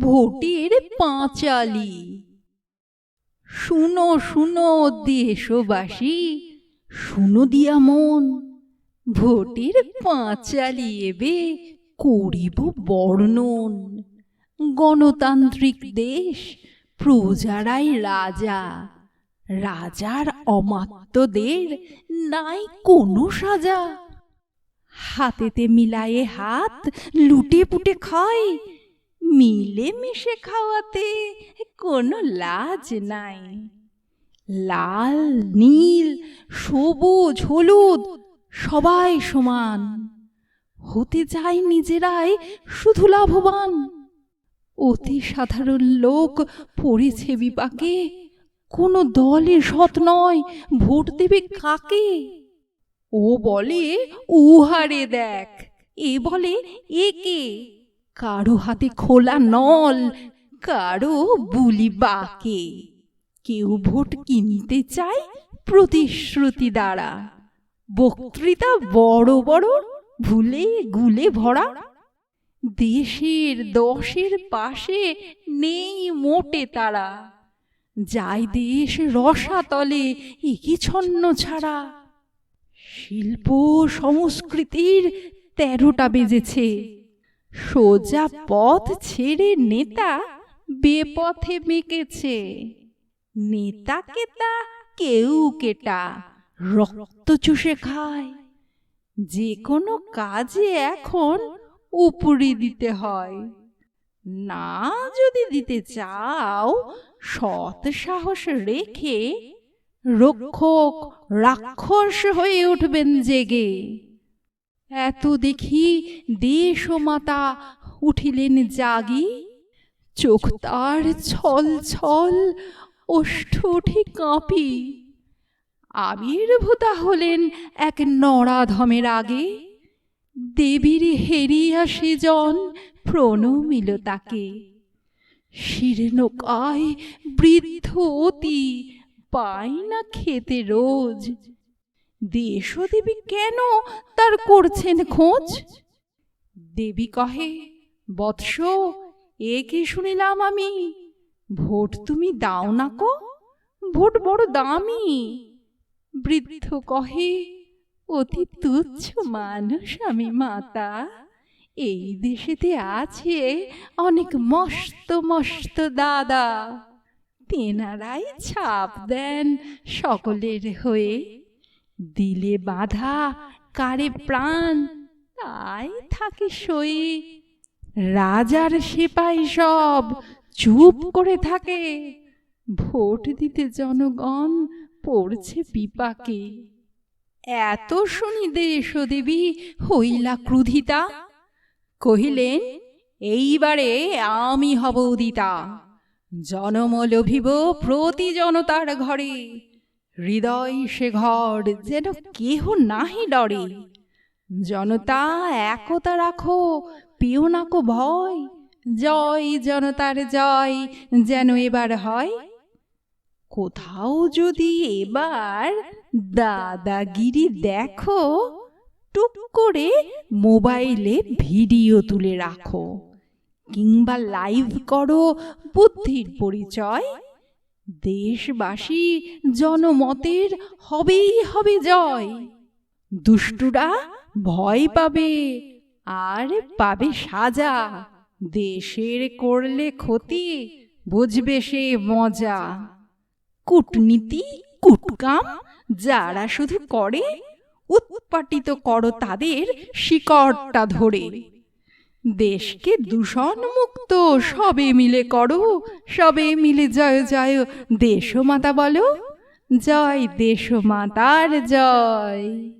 ভোটের পাঁচালি। শুনো শুনো, দেশবাসী, শুনো দিয়া মন। ভোটের পাঁচালি এবে করিব বর্ণন। গণতান্ত্রিক দেশ, প্রজারাই রাজা। রাজার অমাত্যদের নাই কোনো সাজা। হাতেতে মিলায়ে হাত লুটে পুটে খায় মিলে মিশে খাওয়াতে কোনো লাজ নাই। লাল, নীল, সবুজ, হলুদ, সবাই সমান। হতে যায় নিজেরাই শুধু লাভবান। অতি সাধারণ লোক পড়েছে বিপাকে। কোনো দলে সৎ নয়, ভোট দেবে কাকে? ও বলে, উহারে দেখ, এ বলে একে কারও হাতে খোলা নল, কারও বুলি বাকে। কেউ ভোট কিনতে চায় প্রতিশ্রুতি দ্বারা। বক্তৃতা বড় বড়, ভুলে গুলে ভরা। দেশের দশের পাশে নেই মোটে তারা। যাই দেশ রসাতলে ছন্ন ছাড়া? শিল্প সংস্কৃতির তেরোটা বেজেছে। সোজা পথ ছেড়ে নেতা বেপথে মেকেছে। নেতা কেতা কেউ কেটা রক্ত চুষে খায়। যে কোনো কাজে এখন উপরি দিতে হয়। না যদি দিতে চাও, সৎ সাহস রেখে রক্ষক রাক্ষস হয়ে উঠবেন জেগে। এত দেখি দেশ মাতা উঠিলেন জাগি, চোখ তার ছল ছল ওষ্ঠ উঠে কাঁপি। আবির্ভূতা হলেন এক নরাধমের আগে, দেবীর হেরিয়া সেজন প্রণমিল তাকে। শীর্ণকায় বৃদ্ধ অতি পাই না খেতে রোজ। দেশদেবী কেন তার করছেন খোঁজ? দেবী কহে, বৎস, এ কি শুনিলাম আমি? ভোট তুমি দাও না কো? ভোট বড় দামি। বৃদ্ধ কহে, অতি তুচ্ছ মানুষ আমি মাতা। এই দেশেতে আছে অনেক মস্ত মস্ত দাদা। তেনারাই ছাপ দেন সকলের হয়ে। দিলে বাধা, কারে প্রাণ, তাই থাকে সই। রাজার সেপাই সব চুপ করে থাকে। ভোট দিতে জনগণ পড়ছে বিপাকে এত শুনি দেশ দেবী হইলা ক্রুধিতা। কহিলেন, এইবারে আমি হব উদিতা। জনম লভিব প্রতি জনতার ঘরে। হৃদয় সে ঘর যেন কেহ নাহি ডরে। জনতা একতা রাখো, পেও নাকো ভয়। জয় জনতার জয়, যেন এবার হয়। কোথাও যদি এবার দাদাগিরি দেখো, টুক করে মোবাইলে ভিডিও তুলে রাখো। কিংবা লাইভ করো বুদ্ধির পরিচয়। দেশবাসী জনমতের হবেই হবে জয়। দুষ্টুরা ভয় পাবে আর পাবে সাজা। দেশের করলে ক্ষতি, বুঝবে সে মজা। কূটনীতি, কুটকাম, যারা শুধু করে, উৎপাটিত করো তাদের শিকড়টা ধরে। দেশকে দূষণ মুক্ত সবে মিলে করো, সবে মিলে জয় জয়। দেশমাতা বলো, জয় দেশমাতার জয়।